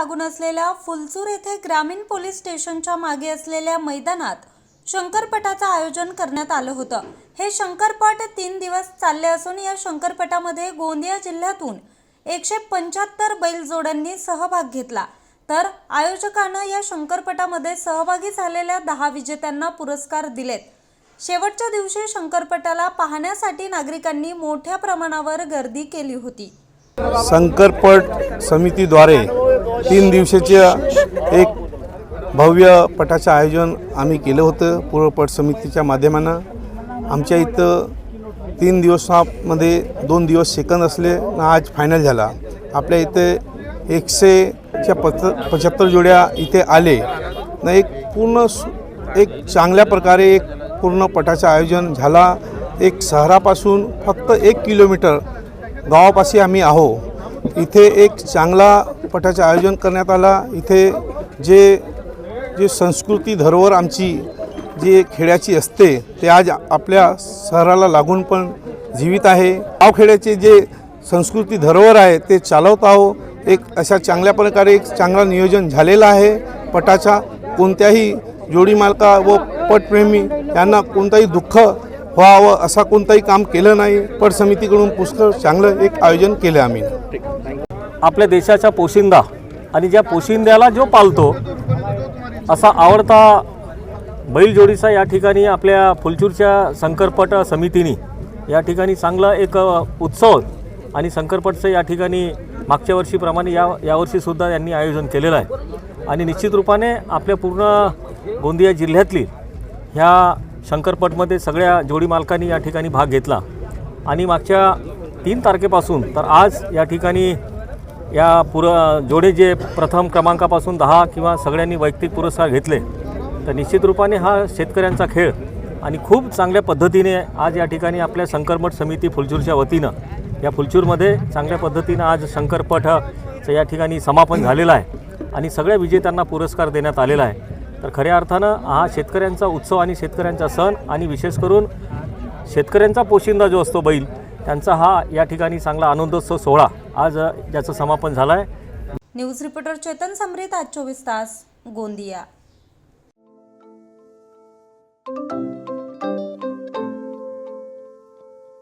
लागून असलेल्या फुलसूर येथे ग्रामीण पोलीस स्टेशनच्या मागे असलेल्या मैदानात शंकरपटाचं आयोजन करण्यात आलं होतं. हे शंकरपट तीन दिवस चालले असून या शंकरपटामध्ये गोंदिया जिल्ह्यातून एकशे पंच्याहत्तर बैलजोड्यांनी सहभाग घेतला. तर आयोजकानं या शंकरपटामध्ये सहभागी झालेल्या दहा विजेत्यांना पुरस्कार दिलेत. शेवटच्या दिवशी शंकरपटाला पाहण्यासाठी नागरिकांनी मोठ्या प्रमाणावर गर्दी केली होती. शंकरपट समितीद्वारे तीन दिवसाच्या एक भव्य पटाचं आयोजन आम्ही केलं होतं. पूर्वपट समितीच्या माध्यमानं. आमच्या इथं तीन दिवसामध्ये दोन दिवस सेकंद असले आज फायनल झाला. आपल्या इथे एकशेच्या पच पंच्याहत्तर जोड्या इथे आले. न एक पूर्ण एक चांगल्या प्रकारे एक पूर्ण पटाचं आयोजन झाला. एक शहरापासून फक्त एक किलोमीटर गावापाशी आम्ही आहो. इथे एक चांगला पटाचे आयोजन करण्यात आला. इथे जे जे संस्कृती धरोहर आमची जी खेड्याची असते ते आज आपल्या शहराला लागून पण जीवित आहे. गावखेड्याचे जे संस्कृती धरोहर आहे ते चालवत आहो एक अशा चांगल्या प्रकारे एक चांगला नियोजन झालेलं आहे. पटाचा कोणत्याही जोडी मालका व पटप्रेमी यांना कोणताही दुःख व्हावं असा कोणताही काम केलं नाही. पट समितीकडून पुष्कळ चांगलं एक आयोजन केलं आम्ही. आपल्या देशाचा पोशिंदा आणि ज्या पोशिंद्याला जो पालतो असा आवडता बैलजोडीचा या ठिकाणी आपल्या फुलचूरच्या शंकरपट समितीने या ठिकाणी चांगला एक उत्सव आणि शंकरपटचं या ठिकाणी मागच्या वर्षीप्रमाणे या यावर्षीसुद्धा यांनी आयोजन केलेलं आहे. आणि निश्चित रूपाने आपल्या पूर्ण गोंदिया जिल्ह्यातली ह्या शंकरपटमध्ये सगळ्या जोडी मालकांनी या ठिकाणी भाग घेतला. आणि मागच्या तीन तारखेपासून तर आज या ठिकाणी या पुर जोडे जे प्रथम क्रमांकापासून दहा किंवा सगळ्यांनी वैयक्तिक पुरस्कार घेतले तर निश्चित रूपाने हा शेतकऱ्यांचा खेळ आणि खूप चांगल्या पद्धतीने आज या ठिकाणी आपल्या शंकरमठ समिती फुलचूरच्या वतीनं या फुलचूरमध्ये चांगल्या पद्धतीनं आज शंकरपठचं या ठिकाणी समापन झालेलं आहे आणि सगळ्या विजेत्यांना पुरस्कार देण्यात आलेला आहे. तर खऱ्या अर्थानं हा शेतकऱ्यांचा उत्सव आणि शेतकऱ्यांचा सण आणि विशेष करून शेतकऱ्यांचा पोशिंदा जो असतो बैल त्यांचा हा या ठिकाणी चांगला आनंदोत्सव सोहळा आज याचं समापन झालं आहे न्यूज रिपोर्टर चेतन समरीत आज चोवीस तास गोंदिया.